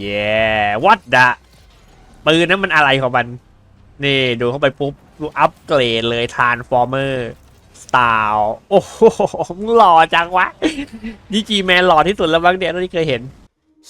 เย้วัดดะปืนนั้นมันอะไรของมัน นี่ดูเข้าไปปุ๊บดูอัปเกรดเลยทานฟอร์เมอร์สไตล์โอ้โหหล่อจังวะดีจีแมนหล่อที่สุดแล้วบ้างเนี่ยที่เคยเห็น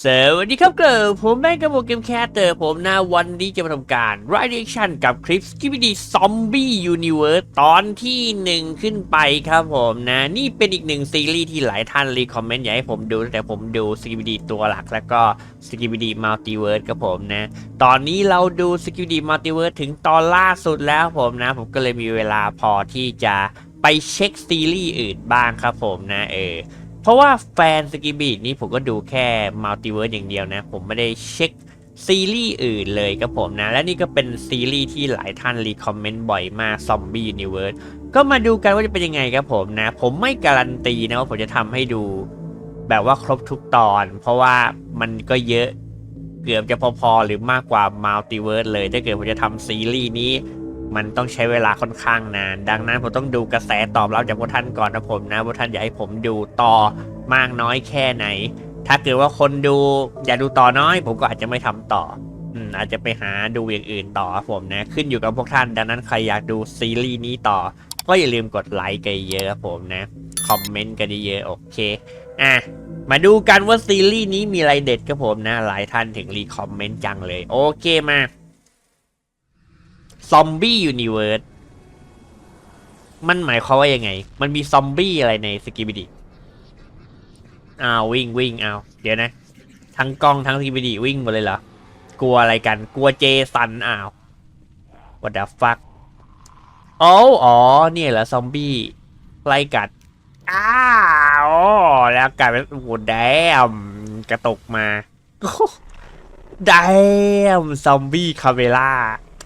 สวัสดีครับเกิร์ผมแม่กระบอกเกมแคสเตอร์ผมนะวันนี้จะมาทำการร i เ e ชั่นกับคลิป Skibidi Zombie Universe ตอนที่หนึ่งขึ้นไปครับผมนะ นี่เป็นอีกหนึ่งซีรีส์ที่หลายท่านรีคอมเมนต์อยากให้ผมดูแต่ผมดู Skibidi ตัวหลักแล้วก็ Skibidi Multiverse ครับผมนะ ตอนนี้เราดู Skibidi Multiverse ถึงตอนล่าสุดแล้วผมนะ ผมก็เลยมีเวลาพอที่จะไปเช็คซีรีส์อื่นบ้างครับผมนะเออ เพราะว่าแฟนสกิบีนี่ผมก็ดูแค่มัลติเวิร์สอย่างเดียวนะ ผมไม่ได้เช็คซีรีส์อื่นเลยครับผมนะ และนี่ก็เป็นซีรีส์ที่หลายท่านรีคอมเมนต์บ่อยมาก Zombie Universe ก็มาดูกันว่าจะเป็นยังไงครับผมนะ ผมไม่การันตีนะว่าผมจะทำให้ดูแบบว่าครบทุกตอน เพราะว่ามันก็เยอะเกือบจะพอๆ หรือมากกว่ามัลติเวิร์สเลยถ้าเกิดผมจะทำซีรีส์นี้ มันต้องใช้เวลาค่อนข้างนาน ดังนั้นผมต้องดูกระแสตอบรับจากพวกท่านก่อนนะผมนะพวกท่านอยากให้ผมดูต่อมากน้อยแค่ไหน ถ้าเกิดว่าคนดูอยากดูต่อน้อย ผมก็อาจจะไม่ทำต่ออาจจะไปหาดูอย่างอื่นต่อผมนะ ขึ้นอยู่กับพวกท่าน ดังนั้นใครอยากดูซีรีส์นี้ต่อ ก็อย่าลืมกดไลค์กันเยอะผมนะ คอมเมนต์กันเยอะโอเค อะมาดูกันว่าซีรีส์นี้มีอะไรเด็ดครับผมนะ หลายท่านถึงรีคอมเมนต์จังเลย โอเคมา ซอมบี้ยูนิเวิร์สมันหมายความว่ายังไง มันมีซอมบี้อะไรในสกิบิดิอ้าววิ่งวิ่งเอาเดี๋ยวนะ ทั้งกล้องทั้งสกิบิดิวิ่งหมดเลยเหรอกลัวอะไรกัน กลัวเจสันอ้าว what the fuck โอ้อ๋อเนี่ยเหรอซอมบี้ไล่กัดอ้าวแล้วกลายเป็นโอ้แดมกระตกมาแดมซอมบี้คาเมล่า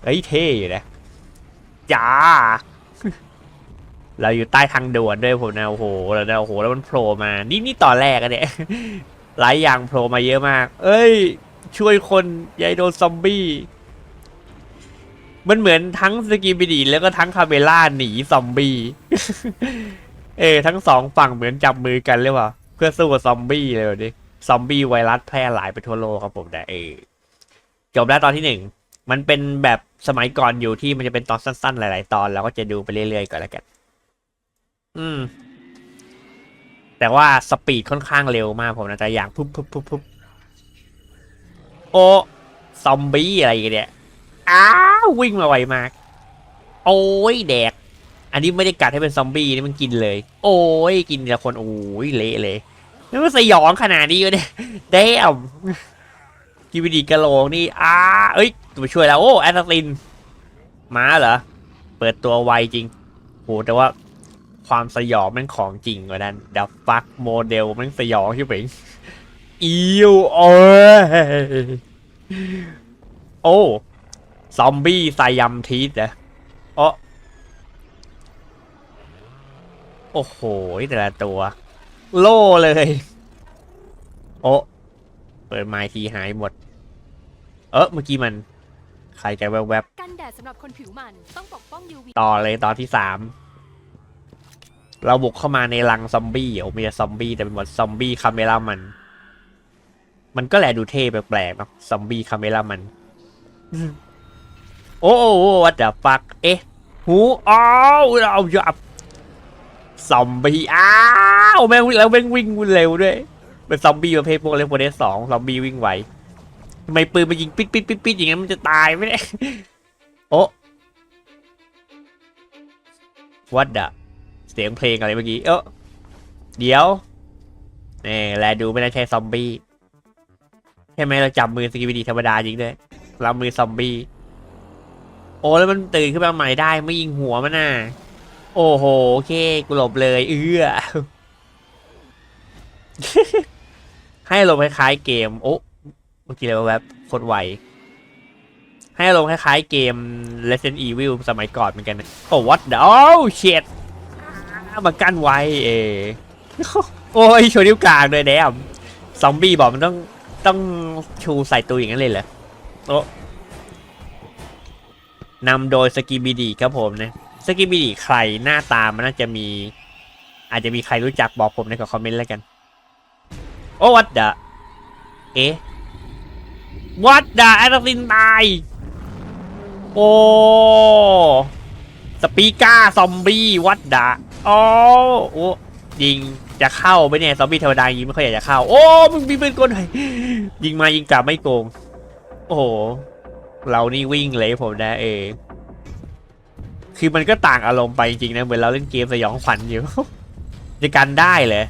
เฮ้ยเท่อยู่นะจ้า เราอยู่ใต้ทางด่วนด้วยผมนะโอ้โหแล้วนะโอ้โหแล้วมันโผล่มา นี่นี่ตอนแรกอะเนี่ยหลายอย่างโผล่มาเยอะมาก เอ้ย ช่วยคนอยายโดนซอมบี้มันเหมือนทั้งสกีบิดีแล้วก็ทั้งคาเมล่าหนีซอมบี้ เออทั้งสองฝั่งเหมือนจับมือกันเลยว่ะเพื่อสู้กับซอมบี้เลยดิซอมบี้ไวรัสแพร่หลายไปทั่วโลกครับผมแต่เออจบแล้วตอนที่หนึ่ง มันเป็นแบบสมัยก่อนอยู่ที่มันจะเป็นตอนสั้นๆ หลาย ๆ ตอนเราก็จะดูไปเรื่อย ๆ ก่อนแล้วกัน อืม แต่ว่าสปีดค่อนข้างเร็วมากผมนะแต่อย่างปุ๊บปุ๊บปุ๊บปุ๊บโอ้ซอมบี้อะไรกันเนี่ยอ้าววิ่งมาไวมาก โอ้ยแดก อันนี้ไม่ได้กัดให้เป็นซอมบี้นี่มันกินเลย โอ้ยกินแต่ละคนโอ้ยเละเลยนี่มันสยองขนาดนี้วะเนี่ยเดมกิวิดีกะโหลกนี่อ้าเอ้ย มาช่วยแล้วโอ้แอสซินม้าเหรอ เปิดตัวไวจริงโหแต่ว่าความสยองมันของจริงกว่านั้นดับฟักโมเดลมันสยองใช่ไหมอิวโอ้ยโอ้ซอมบี้ไซยัมทีสเหรอโอ้โอ้โหแต่ละตัว โล่เลย โอ้เปิดไม้ทีหายหมด เออเมื่อกี้มัน ใครจะแวบกันแดดสำหรับคนผิวมันต้องปกป้อง UV ๆต่อเลยตอนที่สามเราบุกเข้ามาในรังซอมบี้โอ้ไม่ใช่ซอมบี้แต่เป็นหมดซอมบี้คาเมล่ามัน มันก็แลดูเท่แปลกๆเนาะซอมบี้คาเมล่ามันโอ้โอ้วัดเดฟักเอ๊ะหูอ้าวเอาจับซอมบี้อ้าวแม่งวิ่งแล้วแม่งวิ่งเร็วด้วยเป็นซอมบี้ประเภทพวกเลฟโฟเดสสองซอมบี้วิ่งไว ทำไมปืนมายิงปิดปิดปิดปิดอย่างนั้นมันจะตายไหมเนี่ยโอ้วัดดะเสียงเพลงอะไรเมื่อกี้ เออเดี๋ยวนี่แลดูไม่ได้ใช่ซอมบี้ใช่ไหมเราจับมือสกิบิดีธรรมดาจริงด้วยเรามือซอมบี้โอ้แล้วมันตื่นขึ้นมาใหม่ได้ไม่ยิงหัวมันน่ะโอ้โหโอเคกูหลบเลยเอื้อให้ลมณ์คล้ายๆเกม โอ้ เมื่อกี้เลยว่าแวบโคตรไว ให้อารมณ์คล้ายๆเกม Resident Evil สมัยก่อนเหมือนกันนะโอ้ what the oh shit มากั้นไว้เอโอ้ยโชว์นิ้วกลางเลยแดมซอมบี้บอกมันต้องต้องชูใส่ตัวอย่างนั้นเลยเหรอโอ้นำโดยสกีบีดีครับผมนะสกีบีดีใครหน้าตามันน่าจะมี อาจจะมีใครรู้จักบอกผมในคอมเมนต์แล้วกัน โอ้ what the เอ๊ะ วัดดาแอตซินตาย โอ้สปีก้าซอมบี้วัดดาโอ้โอ้ยิงจะเข้าไปเนี่ยซอมบี้ธรรมดายิงไม่ค่อยอยากจะเข้า โอ้มึงมีเปืนกลหน่อยยิงมายิงกลับไม่โกง โอ้โหเรานี่วิ่งเลยผมนะเออคือมันก็ต่างอารมณ์ไปจริงๆนะเหมือนเราเล่นเกมสยองขวัญอยู่จะกันได้เหรอ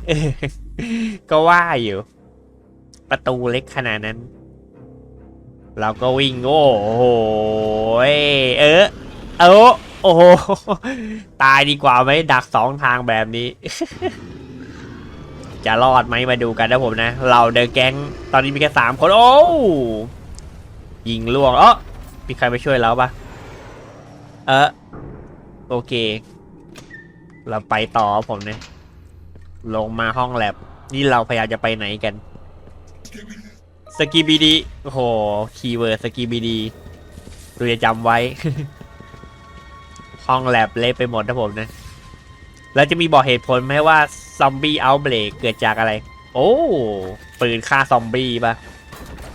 ก็ว่าอยู่ ประตูเล็กขนาดนั้น เราก็วิ่งโอ้โหเออเออโอ้โหตายดีกว่าไหมดักสองทางแบบนี้ จะรอดไหมมาดูกันนะผมนะ เราเดินแก๊งตอนนี้มีแค่สามคน โอ้ยิงล่วงเออมีใครไปช่วยเราปะเออโอเค เราไปต่อผมเนี่ยลงมาห้องแลบนี่เราพยายามจะไปไหนกัน สกีบีดีโอ้โห คีย์เวิร์ดสกีบีดีดูจะจำไว้ ห้องแลบเละไปหมดนะผมนะ แล้วจะมีบอกเหตุผลไหมว่าซอมบี้เอาเบรกเกิดจากอะไร โอ้ปืนฆ่าซอมบี้ปะ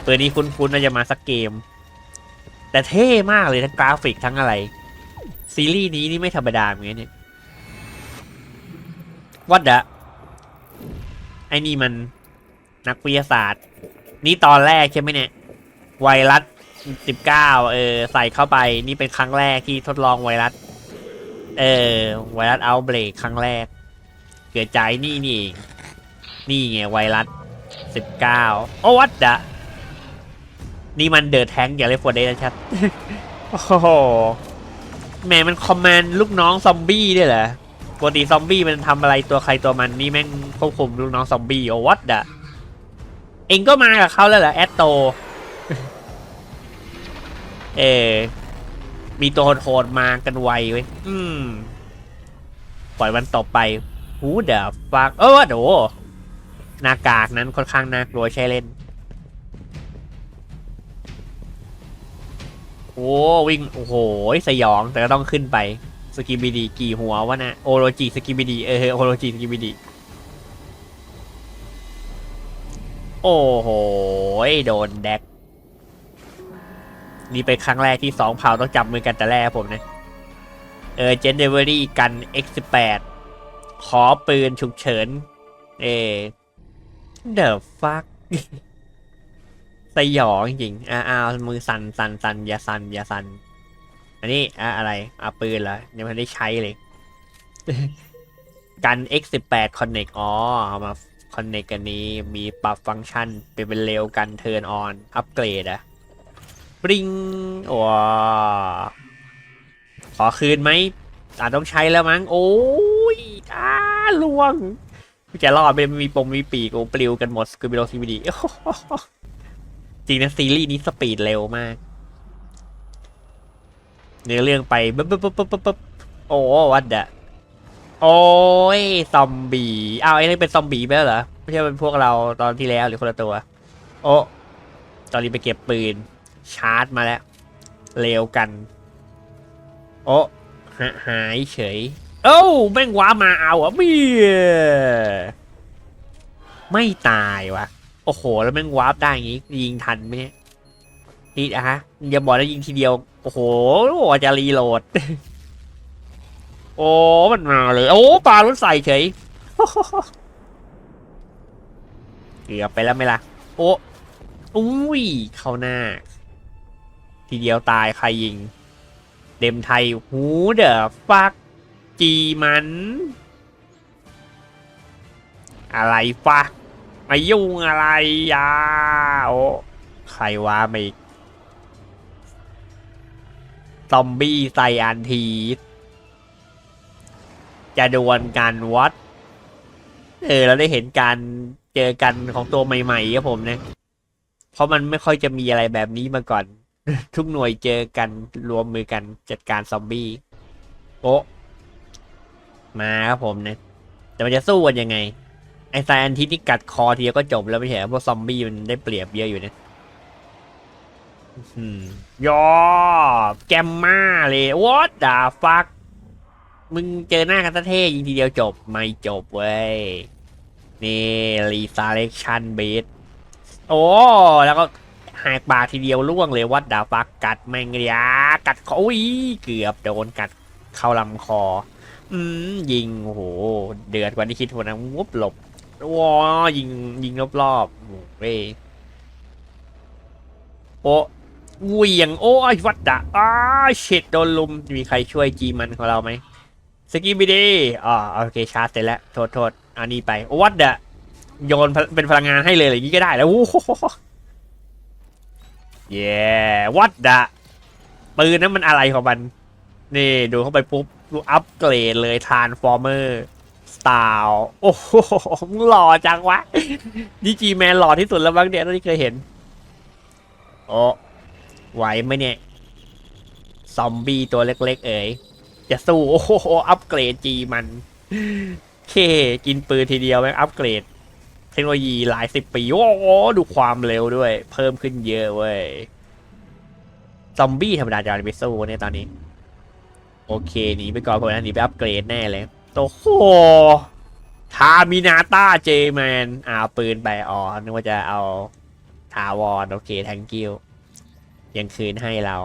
ปืนนี้คุ้นๆน่าจะมาสักเกม แต่เท่มากเลยทั้งกราฟิกทั้งอะไร ซีรีส์นี้นี่ไม่ธรรมดาเหมือนกันเนี่ยวัดดะไอ้นี่มันนักวิทยาศาสตร์ นี่ตอนแรกใช่ไหมเนี่ย ไวรัสสิบเก้าเออ ใส่เข้าไป นี่เป็นครั้งแรกที่ทดลองไวรัส เออ ไวรัสเอาเบรกครั้งแรก เกิดใจนี่นี่ นี่ไงไวรัสสิบเก้าโอ้วัดดะนี่มันเดอะแทงอย่างเลฟโฟเดนะชัด โอ้โหแหมมันคอมมานด์ลูกน้องซอมบี้ด้วยเหรอปกติซอมบี้มันทำอะไรตัวใครตัวมันนี่แม่งควบคุมลูกน้องซอมบี้โอ้วัดดะ เองก็มากับเขาแล้วเหรอแอตโต เออมีตัวโหดๆมากันไวเว้ย อืม ปล่อยวันต่อไปหูเดอะฟัก เออโดหน้ากากนั้นค่อนข้างน่ากลัวใช่เล่น โอ้วิ่ง โอ้โห สยองแต่ก็ต้องขึ้นไป สกิบิดีกี่หัววะนะ โอโรจิสกิบิดี เออ โอโรจิสกิบิดี โอ้โห โดนแดก นี่เป็นครั้งแรกที่สองเผ่าต้องจับมือกันแต่แรกผมนะ เออเจนเดเวอรี่กัน X18 ขอปืนฉุกเฉิน เอเดอะฟักสยองจริงๆอ่าอ่ามือสั่นสั่นสั่นอย่าสั่นอย่าสั่นอันนี้อะอะไรอะปืนเหรอยังไม่ได้ใช้เลย กัน X18 Connect อ๋อเอามา คอนเนคกันนี้มีปรับฟังก์ชันเป็นเป็นเร็วกันเทิร์นออนอัปเกรดอะปริงว้าขอคืนไหมอาจต้องใช้แล้วมั้ง โอ้ยอ้าล่วงจะรอดไปมีปมมีปีกโอ้ปลิวกันหมดสกูบิโดซีบีดีจริงนะซีรีส์นี้สปีดเร็วมาก เนื้อเรื่องไป ปึ๊บปึ๊บปึ๊บปึ๊บปึ๊บโอ้วัดดะ โอ้ยซอมบี้อ้าวไอ้นี่เป็นซอมบี้ไปแล้วเหรอไม่ใช่เป็นพวกเราตอนที่แล้วหรือคนละตัว โอ้ตอนนี้ไปเก็บปืน ชาร์จมาแล้วเร็วกัน โอ้หาหายเฉยโอ้าแม่งว้ามาเอาอะเมียไม่ตายวะโอ้โห แล้วแม่งวาร์ปได้อย่างงี้ ยิงทันไหมนี่ยนี่อะฮะอย่าบอกนะยิงทีเดียว โอ้โหจะรีโหลด อ้มันมาเลย โอ้ปลารถใส่เฉยเกือบไปแล้วไหมล่ะ โอ้อุ้ย เข้าหน้า ทีเดียวตายใครยิง เดมไทย หูเดอฟัก จีมัน อะไรฟะมายุ่งอะไรยาโอ้ใครวะมาอีกซอมบี้ใส่อันที จะดวลกันวัด เออ เราได้เห็นการเจอกันของตัวใหม่ๆครับผมนะ เพราะมันไม่ค่อยจะมีอะไรแบบนี้มาก่อน ทุกหน่วยเจอกันรวมมือกันจัดการซอมบี้โอ้มาครับผมนะ แต่มันจะสู้กันยังไง ไอ้ไซแอนทิสนี่กัดคอทีเดียวก็จบแล้วไม่ใช่เหรอเพราะซอมบี้มันได้เปรียบเยอะอยู่เนี่ยอืมยอแกมมาเลย what the fuck มึงเจอหน้ากันซะเท่ยิงทีเดียวจบไม่จบเว้ย นี่รีซาเลคชันเบสโอ้ แล้วก็หากปากทีเดียวล่วงเลยวัดดาฟักกัดแมงยากัดคออุ้ยเกือบโดนกัดเข้าลำคอ อืมยิงโอ้โห เดือดกว่าที่คิดหัวนะวุบหลบว้ยิงยิงรอบๆโอ้หเว้ยโอ้เวียงโอ้ยวัดดะอ้าเช็ดโดนลุมมีใครช่วยจีมันของเราไหม สกีบีดีอ่าโอเคชาร์จเสร็จแล้ว โทษโทษอันนี้ไปวัดดะโยนเป็นพลังงานให้เลยอะไรอย่างนี้ก็ได้แล้วโอ้โหเย้วัดดะปืนนั้นมันอะไรของมัน นี่ดูเข้าไปปุ๊บดูอัปเกรดเลยทานฟอร์เมอร์สไตล์โอ้โหมึงหล่อจังวะดีจีแมนหล่อที่สุดแล้วบ้างเนี่ยที่เคยเห็น โอ้ไหวไหมเนี่ย ซอมบี้ตัวเล็ก ๆ เอ๋ย จะสู้ โอ้โห อัปเกรดจีมันเคกินปืนทีเดียวแม่งอัปเกรด เทคโนโลยีหลายสิบปี โอ้โห ดูความเร็วด้วย เพิ่มขึ้นเยอะเว้ย ซอมบี้ธรรมดาจะเอาไปสู้เนี่ยตอนนี้ โอเคหนีไปก่อนเพราะนั้นหนีไปอัปเกรดแน่เลยโอ้โหทามินาต้าเจแมนอ่าปืนไปอ๋อนึกว่าจะเอาทาวอนโอเคแทงกิ้วยังคืนให้เรา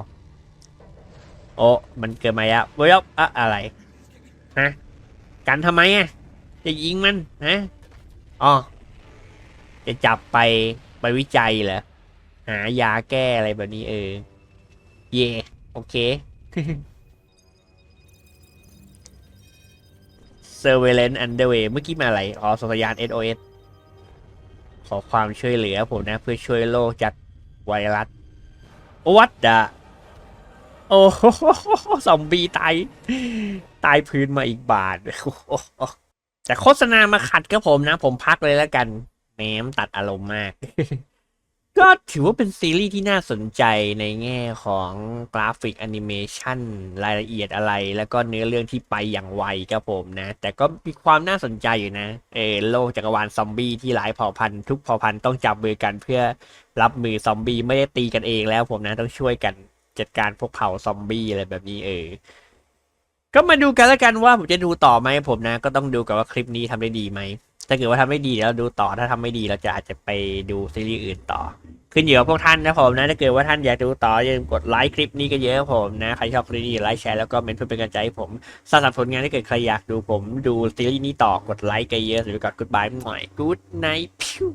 โอ้มันเกิดมาอะเว้ยอะอะไรฮะกันทำไมอะ จะยิงมันฮะอ๋อจะจับไปไปวิจัยเหรอหายาแก้อะไรแบบนี้เออ เย่โอเค Surveillance Underway เมื่อกี้มาอะไร อ๋อสัญญาณ SOS ขอความช่วยเหลือผมนะ เพื่อช่วยโลกจากไวรัสวัดดะ โอ้โหซอมบี้ตาย ตายพื้นมาอีกบาท แต่โฆษณามาขัดกับผมนะ ผมพักเลยแล้วกันแหมมตัดอารมณ์มาก ก็ถือว่าเป็นซีรีส์ที่น่าสนใจในแง่ของกราฟิกแอนิเมชันรายละเอียดอะไร แล้วก็เนื้อเรื่องที่ไปอย่างไวครับผมนะ แต่ก็มีความน่าสนใจอยู่นะ เออโลกจักรวาลซอมบี้ที่หลายเผ่าพันธุ์ทุกเผ่าพันธุ์ต้องจับมือกันเพื่อรับมือซอมบี้ไม่ได้ตีกันเองแล้วผมนะต้องช่วยกัน จัดการพวกเผ่าซอมบี้อะไรแบบนี้เออ ก็มาดูกันแล้วกันว่าผมจะดูต่อไหมผมนะ ก็ต้องดูกันว่าคลิปนี้ทำได้ดีไหมถ้าเกิดว่าทำไม่ดีเดี๋ยวเราดูต่อถ้าทำไม่ดีเราจะอาจจะไปดูซีรีส์อื่นต่อ ขึ้นอยู่กับพวกท่านนะผมนะถ้าเกิดว่าท่านอยากดูต่ออย่าลืมกดไลค์คลิปนี้ก็เยอะผมนะใครชอบคลิปนี้ไลค์แชร์แล้วก็เมนเพื่อเป็นกำลังใจให้ผมสร้างสรรค์ผลงานถ้าเกิดใครอยากดูผมดูซีรีส์นี้ต่อกดไลค์กันเยอะหรือกดกดบายหน่อย Good night พิว